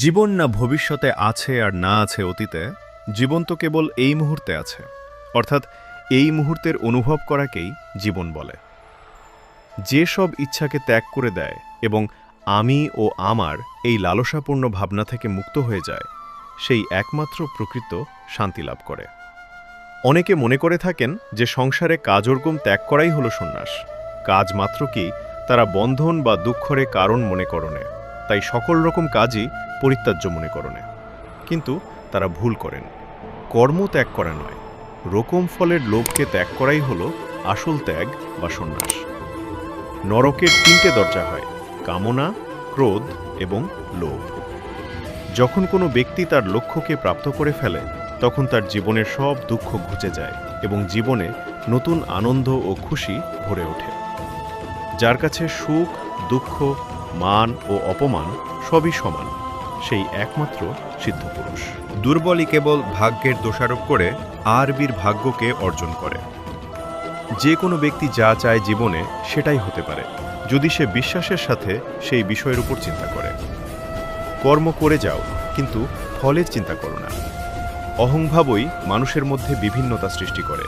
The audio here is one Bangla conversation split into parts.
জীবন না ভবিষ্যতে আছে আর না আছে অতীতে, জীবন তো কেবল এই মুহূর্তে আছে। অর্থাৎ এই মুহূর্তের অনুভব করাকেই জীবন বলে। যে সব ইচ্ছাকে ত্যাগ করে দেয় এবং আমি ও আমার এই লালসাপূর্ণ ভাবনা থেকে মুক্ত হয়ে যায়, সেই একমাত্র প্রকৃত শান্তি লাভ করে। অনেকে মনে করে থাকেন যে সংসারে কাজর্গম ত্যাগ করাই হলো সন্ন্যাস। কাজ মাত্র কি তারা বন্ধন বা দুঃখরে কারণ মনে করণে। তাই সকল রকম কাজই পরিত্যাজ্য মনে করণে। কিন্তু তারা ভুল করেন। কর্ম ত্যাগ করা নয়। রকম ফলের লোভকে ত্যাগ করাই হলো আসল ত্যাগ বা সন্ন্যাস। নরকের তিনটে দরজা হয়, কামনা, ক্রোধ এবং লোভ। যখন কোনো ব্যক্তি তার লক্ষ্যকে প্রাপ্ত করে ফেলে, তখন তার জীবনের সব দুঃখ ঘুচে যায় এবং জীবনে নতুন আনন্দ ও খুশি ভরে ওঠে। যার কাছে সুখ, দুঃখ মান ও অপমান সবই সমান। সেই একমাত্র সিদ্ধপুরুষ। দুর্বলই কেবল ভাগ্যের দোষারোপ করে আরবির ভাগ্যকে অর্জন করে। যে কোনো ব্যক্তি যা চায় জীবনে সেটাই হতে পারে, যদি সে বিশ্বাসের সাথে সেই বিষয়ের উপর চিন্তা করে। কর্ম করে যাও, কিন্তু ফলের চিন্তা করো না। অহংভাবই মানুষের মধ্যে বিভিন্নতা সৃষ্টি করে।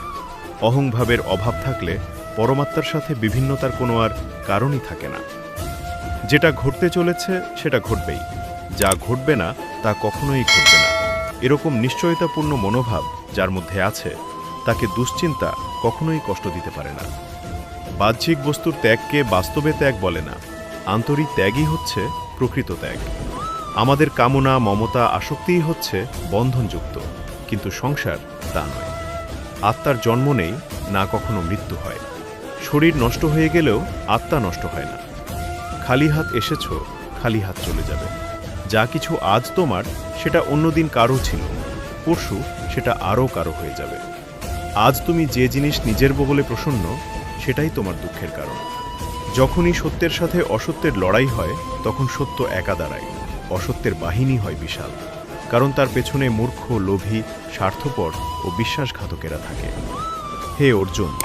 অহংভাবের অভাব থাকলে পরমাত্মার সাথে বিভিন্নতার কোনো আর কারণই থাকে না। যেটা ঘটতে চলেছে সেটা ঘটবেই। যা ঘটবে না, তা কখনোই ঘটবে না। এরকম নিশ্চয়তাপূর্ণ মনোভাব যার মধ্যে আছে, তাকে দুশ্চিন্তা কখনোই কষ্ট দিতে পারে না। বাহ্যিক বস্তুর ত্যাগকে বাস্তবে ত্যাগ বলে না। আন্তরিক ত্যাগই হচ্ছে প্রকৃত ত্যাগ। আমাদের কামনা, মমতা, আসক্তিই হচ্ছে বন্ধনযুক্ত, কিন্তু সংসার তা নয়। আত্মার জন্ম নেই, না কখনো মৃত্যু হয়। শরীর নষ্ট হয়ে গেলেও আত্মা নষ্ট হয় না। খালি হাত এসেছ, খালি হাত চলে যাবে। যা কিছু আজ তোমার, সেটা অন্যদিন কারও ছিল। পরশু সেটা আরও কারও হয়ে যাবে। আজ তুমি যে জিনিস নিজের বগলে প্রসন্ন, সেটাই তোমার দুঃখের কারণ। যখনই সত্যের সাথে অসত্যের লড়াই হয়, তখন সত্য একা দাঁড়ায়। অসত্যের বাহিনী হয় বিশাল। কারণ তার পেছনে মূর্খ, লোভী, স্বার্থপর ও বিশ্বাসঘাতকেরা থাকে। হে অর্জুন,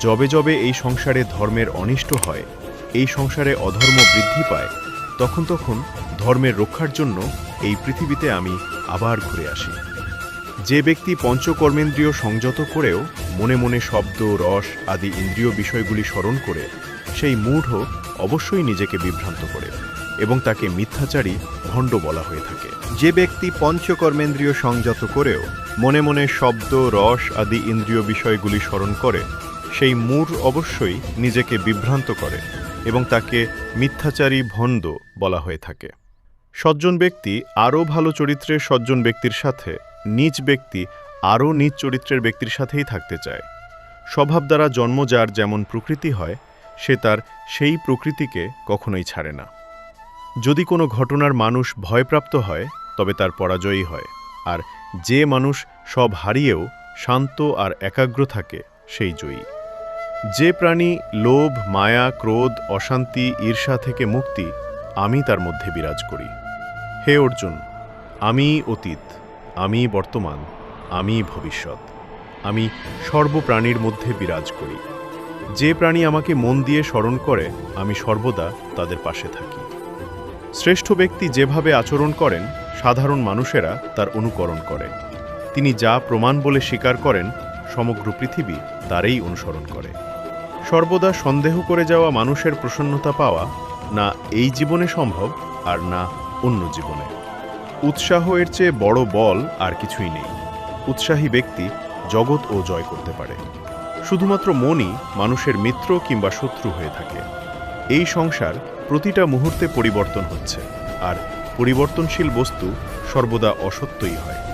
যবে যবে এই সংসারে ধর্মের অনিষ্ট হয় এই সংসারে অধর্ম বৃদ্ধি পায়, তখন তখন ধর্মের রক্ষার জন্য এই পৃথিবীতে আমি আবার ঘুরে আসি। যে ব্যক্তি পঞ্চকর্মেন্দ্রীয় সংযত করেও মনে মনে শব্দ, রস আদি ইন্দ্রিয় বিষয়গুলি স্মরণ করে, সেই মূঢ় অবশ্যই নিজেকে বিভ্রান্ত করে এবং তাকে মিথ্যাচারী ভণ্ড বলা হয়ে থাকে। যে ব্যক্তি পঞ্চকর্মেন্দ্রীয় সংযত করেও মনে মনে শব্দ, রস আদি ইন্দ্রিয় বিষয়গুলি স্মরণ করে, সেই মূঢ় অবশ্যই নিজেকে বিভ্রান্ত করে। এবং তাকে মিথ্যাচারী ভণ্ড বলা হয়ে থাকে। সজ্জন ব্যক্তি আরও ভালো চরিত্রের সজ্জন ব্যক্তির সাথে, নিজ ব্যক্তি আরও নিজ চরিত্রের ব্যক্তির সাথেই থাকতে চায়। স্বভাব দ্বারা জন্ম যার যেমন প্রকৃতি হয়, সে তার সেই প্রকৃতিকে কখনোই ছাড়ে না। যদি কোনো ঘটনার মানুষ ভয়প্রাপ্ত হয়, তবে তার পরাজয়ই হয়, আর যে মানুষ সব হারিয়েও শান্ত আর একাগ্র থাকে, সেই জয়ী। যে প্রাণী লোভ, মায়া, ক্রোধ, অশান্তি, ঈর্ষা থেকে মুক্তি, আমি তার মধ্যে বিরাজ করি। হে অর্জুন, আমি অতীত, আমি বর্তমান, আমি ভবিষ্যৎ, আমি সর্বপ্রাণীর মধ্যে বিরাজ করি। যে প্রাণী আমাকে মন দিয়ে স্মরণ করে, আমি সর্বদা তাদের পাশে থাকি। শ্রেষ্ঠ ব্যক্তি যেভাবে আচরণ করেন, সাধারণ মানুষেরা তার অনুকরণ করে তিনি যা প্রমাণ বলে স্বীকার করেন সমগ্র পৃথিবী তারই অনুসরণ করে। সর্বদা সন্দেহ করে যাওয়া মানুষের প্রসন্নতা পাওয়া না এই জীবনে সম্ভব আর না অন্য জীবনে। উৎসাহ এর চেয়ে বড় বল আর কিছুই নেই। উৎসাহী ব্যক্তি জগৎ ও জয় করতে পারে। শুধুমাত্র মনই মানুষের মিত্র কিংবা শত্রু হয়ে থাকে। এই সংসার প্রতিটা মুহূর্তে পরিবর্তন হচ্ছে আর পরিবর্তনশীল বস্তু সর্বদা অসত্যই হয়।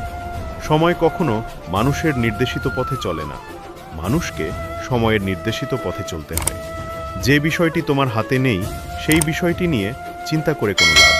সময় কখনো মানুষের নির্দেশিত পথে চলে না। মানুষকে সময়ের নির্দেশিত পথে চলতে হয়। যে বিষয়টি তোমার হাতে নেই, সেই বিষয়টি নিয়ে চিন্তা করে কোনো লাভ